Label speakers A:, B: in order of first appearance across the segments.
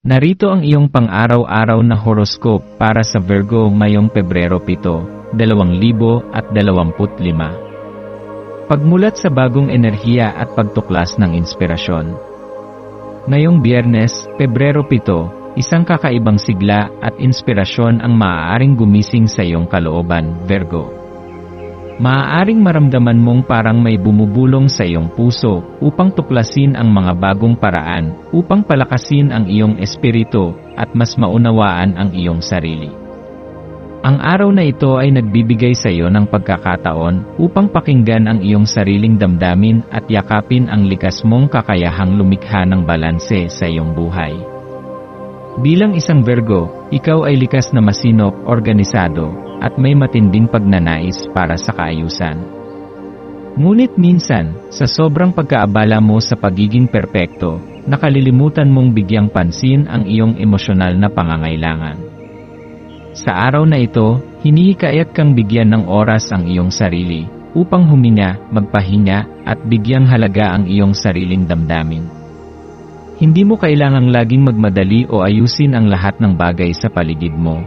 A: Narito ang iyong pang-araw-araw na horoscope para sa Virgo ngayong Pebrero 7, 2025. Pagmulat sa bagong enerhiya at pagtuklas ng inspirasyon. Ngayong Biyernes, Pebrero 7, isang kakaibang sigla at inspirasyon ang maaaring gumising sa iyong kalooban, Virgo. Maaaring maramdaman mong parang may bumubulong sa iyong puso upang tuklasin ang mga bagong paraan upang palakasin ang iyong espiritu at mas maunawaan ang iyong sarili. Ang araw na ito ay nagbibigay sa iyo ng pagkakataon upang pakinggan ang iyong sariling damdamin at yakapin ang likas mong kakayahang lumikha ng balanse sa iyong buhay. Bilang isang Virgo, ikaw ay likas na masinop, organisado, at may matinding pagnanais para sa kaayusan. Ngunit minsan, sa sobrang pagkaabala mo sa pagiging perpekto, nakalilimutan mong bigyang pansin ang iyong emosyonal na pangangailangan. Sa araw na ito, hinihikayat kang bigyan ng oras ang iyong sarili, upang huminga, magpahinga, at bigyang halaga ang iyong sariling damdamin. Hindi mo kailangang laging magmadali o ayusin ang lahat ng bagay sa paligid mo.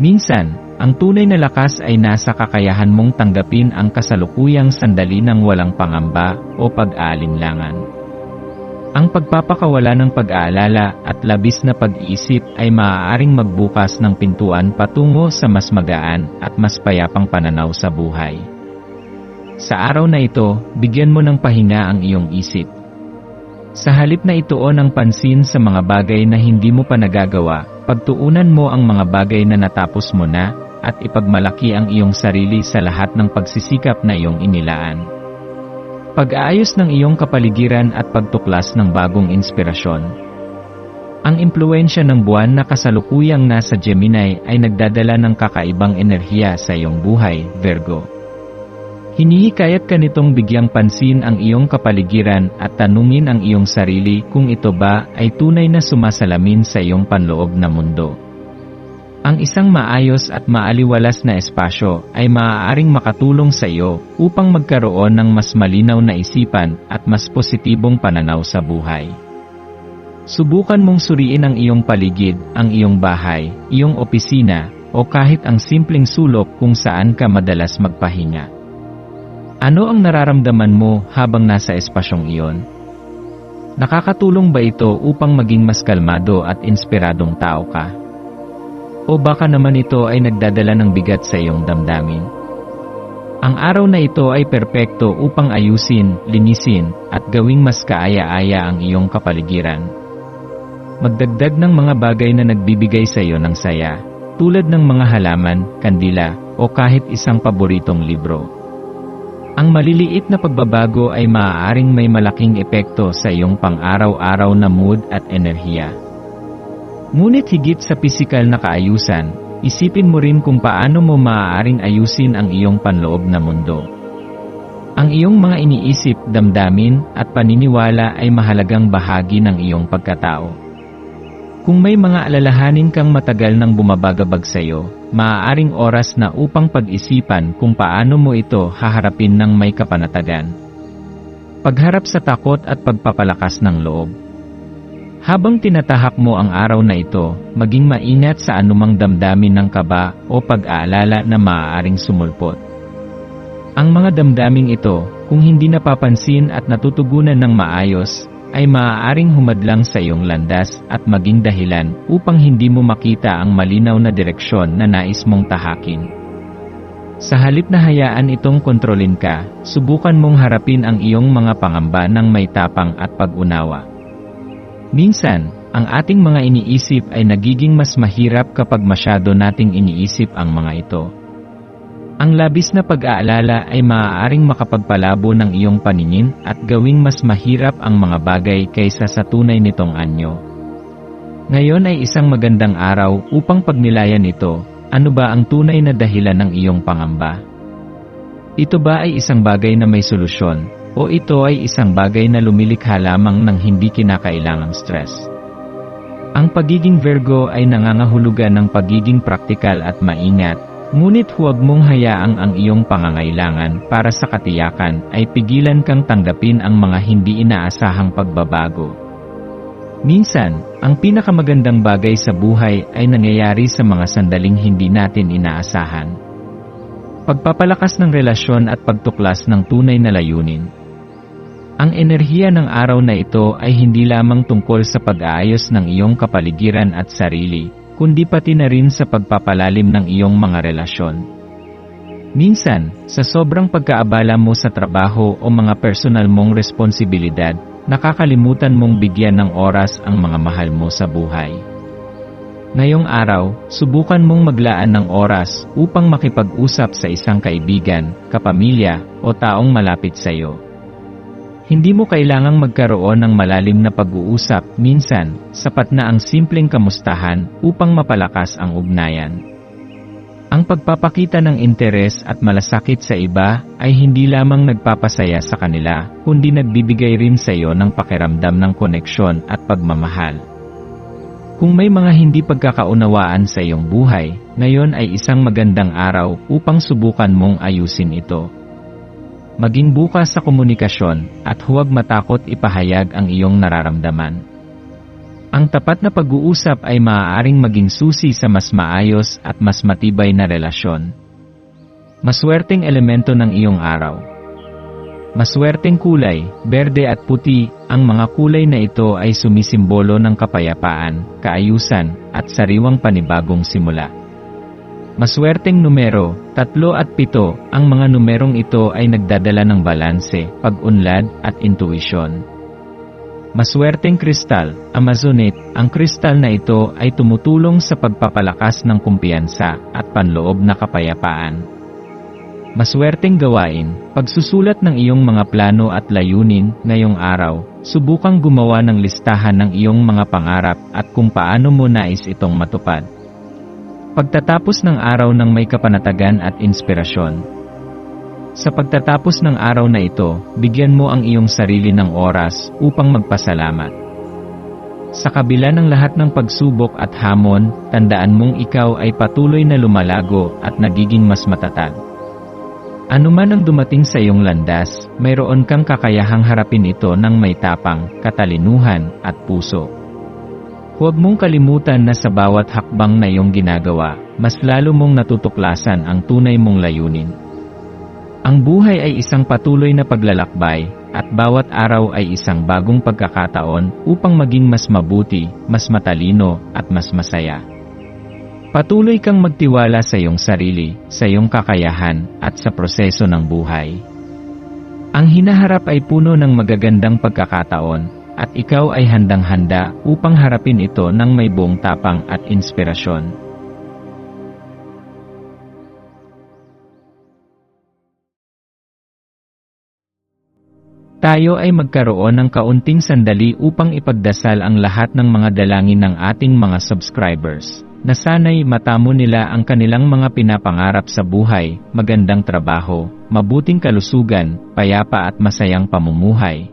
A: Minsan, ang tunay na lakas ay nasa kakayahan mong tanggapin ang kasalukuyang sandali ng walang pangamba o pag-aalinlangan. Ang pagpapakawala ng pag-aalala at labis na pag-iisip ay maaaring magbukas ng pintuan patungo sa mas magaan at mas payapang pananaw sa buhay. Sa araw na ito, bigyan mo ng pahinga ang iyong isip. Sa halip na ituon ang pansin sa mga bagay na hindi mo pa nagagawa, pagtuunan mo ang mga bagay na natapos mo na, at ipagmalaki ang iyong sarili sa lahat ng pagsisikap na iyong inilaan. Pag-aayos ng iyong kapaligiran at pagtuklas ng bagong inspirasyon. Ang impluensya ng buwan na kasalukuyang nasa Gemini ay nagdadala ng kakaibang enerhiya sa iyong buhay, Virgo. Hinihikayat ka nitong bigyang pansin ang iyong kapaligiran at tanungin ang iyong sarili kung ito ba ay tunay na sumasalamin sa iyong panloob na mundo. Ang isang maayos at maaliwalas na espasyo ay maaaring makatulong sa iyo upang magkaroon ng mas malinaw na isipan at mas positibong pananaw sa buhay. Subukan mong suriin ang iyong paligid, ang iyong bahay, iyong opisina, o kahit ang simpleng sulok kung saan ka madalas magpahinga. Ano ang nararamdaman mo habang nasa espasyong iyon? Nakakatulong ba ito upang maging mas kalmado at inspiradong tao ka? O baka naman ito ay nagdadala ng bigat sa iyong damdamin? Ang araw na ito ay perpekto upang ayusin, linisin, at gawing mas kaaya-aya ang iyong kapaligiran. Magdagdag ng mga bagay na nagbibigay sa iyo ng saya, tulad ng mga halaman, kandila, o kahit isang paboritong libro. Ang maliliit na pagbabago ay maaaring may malaking epekto sa iyong pang-araw-araw na mood at enerhiya. Ngunit higit sa pisikal na kaayusan, isipin mo rin kung paano mo maaaring ayusin ang iyong panloob na mundo. Ang iyong mga iniisip, damdamin, at paniniwala ay mahalagang bahagi ng iyong pagkatao. Kung may mga alalahanin kang matagal nang bumabagabag sa iyo, maaaring oras na upang pag-isipan kung paano mo ito haharapin ng may kapanatagan. Pagharap sa takot at pagpapalakas ng loob. Habang tinatahak mo ang araw na ito, maging maingat sa anumang damdamin ng kaba o pag-aalala na maaaring sumulpot. Ang mga damdaming ito, kung hindi napapansin at natutugunan ng maayos, ay maaaring humadlang sa iyong landas at maging dahilan upang hindi mo makita ang malinaw na direksyon na nais mong tahakin. Sa halip na hayaan itong kontrolin ka, subukan mong harapin ang iyong mga pangamba ng may tapang at pag-unawa. Minsan, ang ating mga iniisip ay nagiging mas mahirap kapag masyado nating iniisip ang mga ito. Ang labis na pag-aalala ay maaaring makapagpalabo ng iyong paningin at gawing mas mahirap ang mga bagay kaysa sa tunay nitong anyo. Ngayon ay isang magandang araw upang pagnilayan ito, ano ba ang tunay na dahilan ng iyong pangamba? Ito ba ay isang bagay na may solusyon, o ito ay isang bagay na lumilikha lamang ng hindi kinakailangang stress? Ang pagiging Virgo ay nangangahulugan ng pagiging praktikal at maingat, ngunit huwag mong hayaang ang iyong pangangailangan para sa katiyakan ay pigilan kang tanggapin ang mga hindi inaasahang pagbabago. Minsan, ang pinakamagandang bagay sa buhay ay nangyayari sa mga sandaling hindi natin inaasahan. Pagpapalakas ng relasyon at pagtuklas ng tunay na layunin. Ang enerhiya ng araw na ito ay hindi lamang tungkol sa pag-aayos ng iyong kapaligiran at sarili, kundi pati na rin sa pagpapalalim ng iyong mga relasyon. Minsan, sa sobrang pagkaabala mo sa trabaho o mga personal mong responsibilidad, nakakalimutan mong bigyan ng oras ang mga mahal mo sa buhay. Ngayong araw, subukan mong maglaan ng oras upang makipag-usap sa isang kaibigan, kapamilya, o taong malapit sa iyo. Hindi mo kailangang magkaroon ng malalim na pag-uusap, minsan, sapat na ang simpleng kamustahan upang mapalakas ang ugnayan. Ang pagpapakita ng interes at malasakit sa iba ay hindi lamang nagpapasaya sa kanila, kundi nagbibigay rin sa iyo ng pakiramdam ng koneksyon at pagmamahal. Kung may mga hindi pagkakaunawaan sa iyong buhay, ngayon ay isang magandang araw upang subukan mong ayusin ito. Maging bukas sa komunikasyon at huwag matakot ipahayag ang iyong nararamdaman. Ang tapat na pag-uusap ay maaaring maging susi sa mas maayos at mas matibay na relasyon. Maswerteng elemento ng iyong araw. Maswerteng kulay, berde at puti, ang mga kulay na ito ay sumisimbolo ng kapayapaan, kaayusan, at sariwang panibagong simula. Maswerteng numero, tatlo at pito, ang mga numerong ito ay nagdadala ng balanse, pag-unlad, at intuisyon. Maswerteng kristal, Amazonite, ang kristal na ito ay tumutulong sa pagpapalakas ng kumpiyansa at panloob na kapayapaan. Maswerteng gawain, pagsusulat ng iyong mga plano at layunin ngayong araw, subukang gumawa ng listahan ng iyong mga pangarap at kung paano mo nais itong matupad. Pagtatapos ng araw ng may kapanatagan at inspirasyon. Sa pagtatapos ng araw na ito, bigyan mo ang iyong sarili ng oras upang magpasalamat. Sa kabila ng lahat ng pagsubok at hamon, tandaan mong ikaw ay patuloy na lumalago at nagiging mas matatag. Ano man ang dumating sa iyong landas, mayroon kang kakayahang harapin ito ng may tapang, katalinuhan, at puso. Huwag mong kalimutan na sa bawat hakbang na iyong ginagawa, mas lalo mong natutuklasan ang tunay mong layunin. Ang buhay ay isang patuloy na paglalakbay, at bawat araw ay isang bagong pagkakataon upang maging mas mabuti, mas matalino, at mas masaya. Patuloy kang magtiwala sa iyong sarili, sa iyong kakayahan, at sa proseso ng buhay. Ang hinaharap ay puno ng magagandang pagkakataon, at ikaw ay handang-handa upang harapin ito ng may buong tapang at inspirasyon. Tayo ay magkaroon ng kaunting sandali upang ipagdasal ang lahat ng mga dalangin ng ating mga subscribers, na sana'y matamo nila ang kanilang mga pinapangarap sa buhay, magandang trabaho, mabuting kalusugan, payapa at masayang pamumuhay,